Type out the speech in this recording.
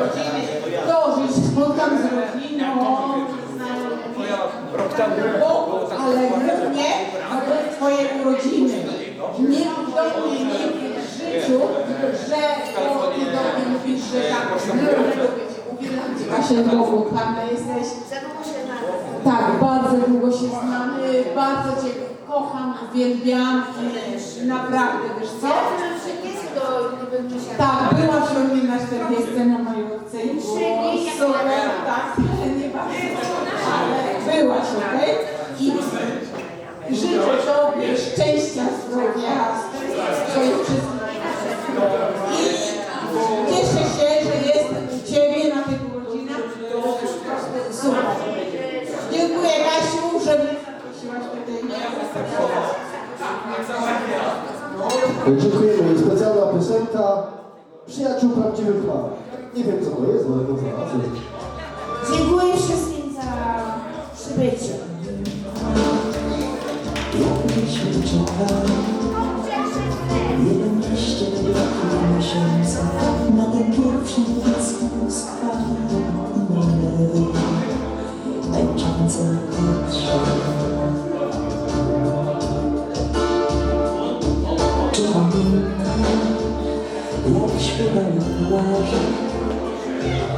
rodziny, dożyć, spotkam z rodziną, znajomymi. Ale głównie to twoje urodziny. Nikt do mnie nie wie w życiu, że to ty do mnie mówisz, że tak, uwielbiam cię, Kasia, Bogu, jesteś. Tak, bardzo długo się znamy, bardzo cię kocham, uwielbiam i naprawdę, wiesz co? Tak, byłaś u mnie na 40 na majówce i było super, tak, nie bardzo, ale byłaś, okej? I życzę Tobie szczęścia, zdrowia, swoich wszystkich. I cieszę się, że jestem u Ciebie na tych urodzinach, to jest po prostu super. Dziękuję Kasiu, że mnie zaprosiłaś tutaj. Dziękujemy. Specjalna piosenka Przyjaciół Prawdziwych Par. Nie wiem co to jest, ale to znalazłem. Dziękuję wszystkim za przybycie. Jakbyśmy czekali 11 dwa miesiące na ten pierwszy 조금 더 멈추는 날